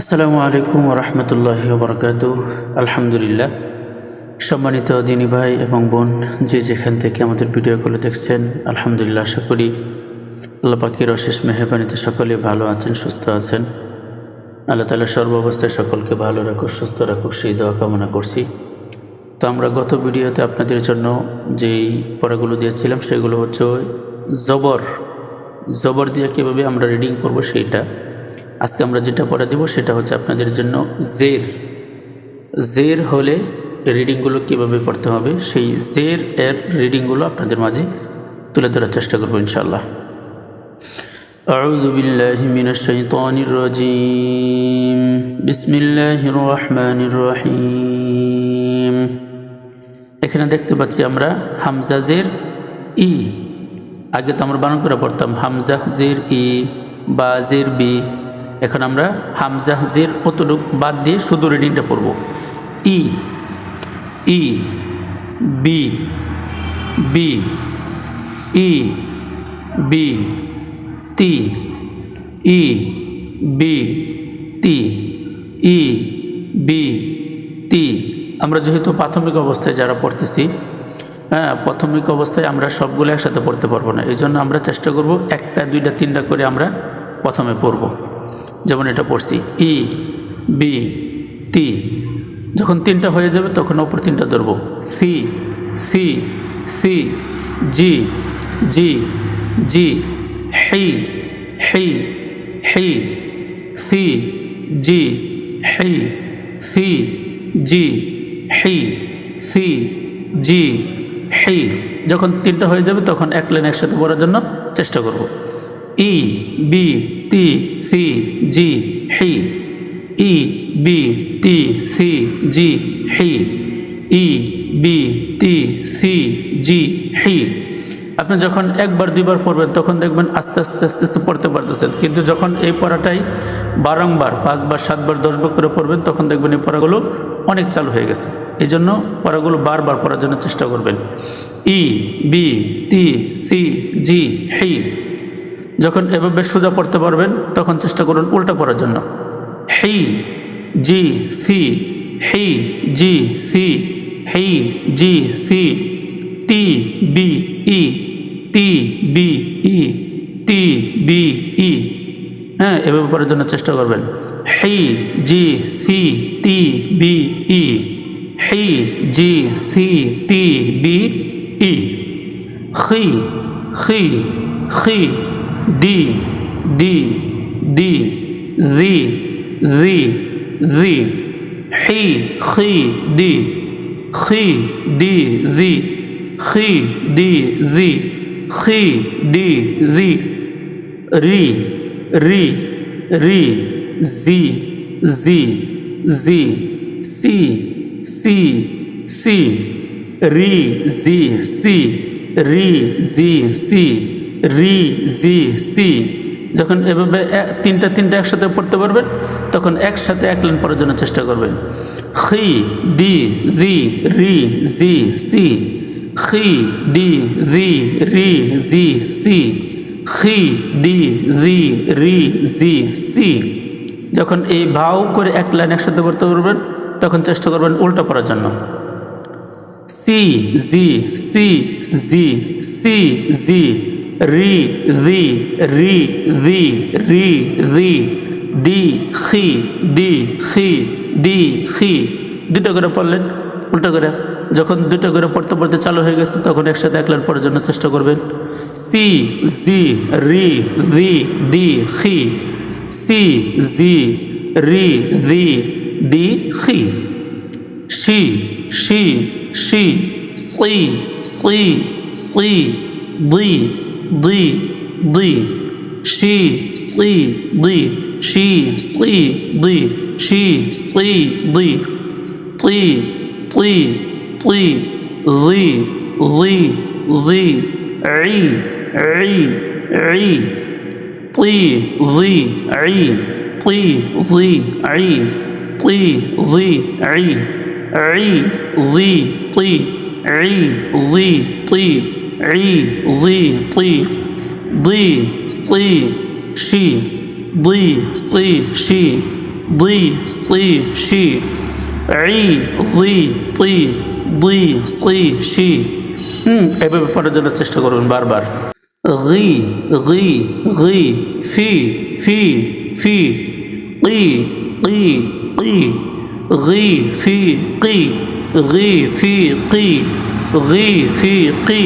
আসসালামু আলাইকুম রহমতুল্লাহ বরকাত। আলহামদুলিল্লাহ। সম্মানিত দিনী ভাই এবং বোন, যে যেখান থেকে আমাদের ভিডিওগুলো দেখছেন, আলহামদুলিল্লাহ আশা করি আল্লাহ পাখির অশেষ মেহরবানিতে সকলে ভালো আছেন, সুস্থ আছেন। আল্লাহ তালা সর্ব অবস্থায় সকলকে ভালো রাখুক, সুস্থ রাখুক, সেই দোয়া কামনা করছি। তো আমরা গত ভিডিওতে আপনাদের জন্য যেই পড়াগুলো দিয়েছিলাম, সেগুলো হচ্ছে জবর। জবর দিয়ে কীভাবে আমরা রিডিং করব, সেইটা আজকে আমরা যেটা পড়া দেব সেটা হচ্ছে আপনাদের জন্য জের জের হলে রিডিংগুলো কীভাবে পড়তে হবে সেই জের এর রিডিংগুলো আপনাদের মাঝে তুলে ধরার চেষ্টা করবো ইনশাল্লাহ أعوذ بالله من الشيطان الرجيم بسم الله الرحمن الرحيم এখানে দেখতে পাচ্ছি আমরা হামজা জের ই আগে তো আমরা বানান করে পড়তাম হামজা জের ই বা জের বি এখন আমরা হামজাহজির জের অতটুক বাদ দিয়ে শুধু রিডিংটা পড়ব। E E, B B, E, B, T, E, B, তি, ই, বি, তি। আমরা যেহেতু প্রাথমিক অবস্থায় যারা পড়তেছি হ্যাঁ প্রাথমিক অবস্থায় আমরা সবগুলো একসাথে পড়তে পারব না। এই জন্য আমরা চেষ্টা করব একটা, দুইটা, তিনটা করে আমরা প্রথমে পড়ব। যেমন এটা পড়ছি, ই, বি, তি। যখন তিনটা হয়ে যাবে তখন অপর তিনটা ধরব। C C C, G G G, হেই হেই হেই, সি, জি, হেই, সি, জি, হেই, সি, জি, হেই। যখন তিনটা হয়ে যাবে তখন এক লাইন একসাথে পড়ার জন্য চেষ্টা করব। E B T C G হি E B T C G হি E B T C G হি আপনি যখন একবার, দুইবার পড়বেন, তখন দেখবেন আস্তে আস্তে আস্তে আস্তে পড়তে পারতেছেন। কিন্তু যখন এই পড়াটাই বারংবার, পাঁচবার, সাতবার, দশবার করে পড়বেন, তখন দেখবেন এই পড়াগুলো অনেক চালু হয়ে গেছে। এই জন্য পড়াগুলো বারবার পড়ার জন্য চেষ্টা করবেন। ই বি টি সি জি হি যখন এভাবে সোজা পড়তে পারবেন, তখন চেষ্টা করুন উল্টা পড়ার জন্য। হি জি, সি হি জি, সি হি G, C, T, B, E, T, B, E, T, B, E. হ্যাঁ এভাবে পড়ার জন্য চেষ্টা করবেন। হি G, C, T, B, E হি G, C, T, B, E. খি খি খি دي دي دي ذي ذي ذي حي خي دي خي دي ذي خي دي ذي خي دي ذي ري ري ري زي زي زي سي سي سي ري زي سي ري زي سي. রি, জি, সি। যখন এভাবে তিনটা তিনটা একসাথে পড়তে পারবেন তখন একসাথে এক লাইন পড়ার জন্য চেষ্টা করবেন খি ডি রি রি, জি, সি। খি ডি রি রি, জি, সি। খি ডি রি রি, জি, সি। যখন এই ভাও করে এক লাইন একসাথে পড়তে পারবেন তখন চেষ্টা করবেন উল্টা পড়ার জন্য। C, G C G C, G. রি রি রি রি রি রি ডি খি ডি খি ডি খি। দুটো করে পড়লেন উল্টো করে। যখন দুটো করে পড়তে পড়তে চালু হয়ে গেছে তখন একসাথে এক লাইন পড়ার জন্য চেষ্টা করবেন। সি জি রি রি ডি খি। সি জি রি রি ডি খি। she, she, she, sli, sli, sli, di, ضي ضي شي صي ضي شي صي ضي شي صي ضي طي طي طي ضي ضي ضي عي عي عي طي ضي عي طي ضي عي طي ضي عي عي ضي طي عي ضي طي عي ضي طي ضي صي شي ضي صي شي ضي صي شي عي ضي طي ضي صي شي হুম এভাবে পড়ার জন্য চেষ্টা করবেন বারবার غي غي غي في في في قي قي قي غي في قي غي في قي غي في قي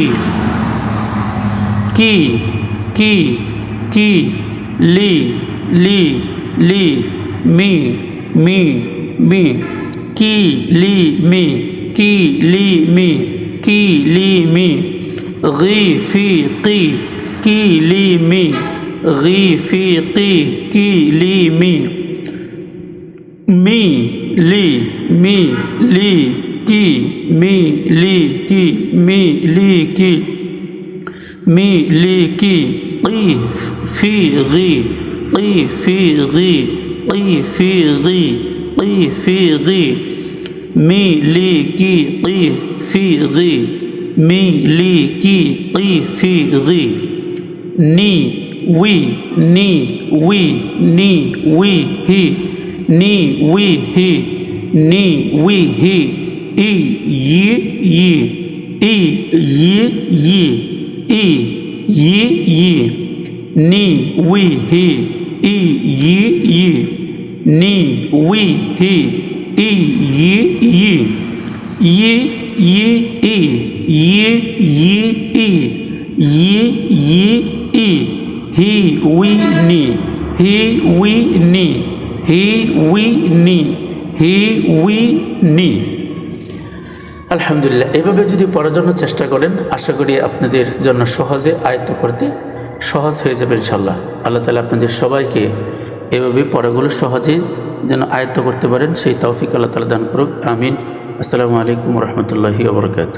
की की की, ली ली ली, मी मी मी, की, ली, मी, की, ली, मी, की, ली, मी गी फ़ी की की ली, मी गी फ़ी की की, ली, मी मी, ली मी, ली, की, मी, ली, की, मी, ली, की mi li ki qi fi ghi qi fi ghi qi fi ghi qi fi ghi mi li ki qi fi ghi mi li ki qi fi ghi ni we ni we ni we he ni we he ni we he e ye ye e ye ye ई, ये ये। नी, we, ही। ई, ये ये। नी, we, ही। ई, ये ये। ये ये, ए। ये ये, ए। ये ये, ए। ही, वी, नी। ही, वी, नी। ही, वी, नी। ही, वी, नी। আলহামদুলিল্লাহ, এভাবে যদি পড়ার জন্য চেষ্টা করেন, আশা করি আপনাদের জন্য সহজে আয়ত্ত করতে সহজ হয়ে যাবে ইনশাল্লাহ আল্লাহ তালা আপনাদের সবাইকে এভাবে পড়াগুলো সহজে যেন আয়ত্ত করতে পারেন, সেই তৌফিক আল্লাহ তালা দান করুক। আমিন। আসসালামু আলাইকুম রহমতুল্লাহি ওবরকাত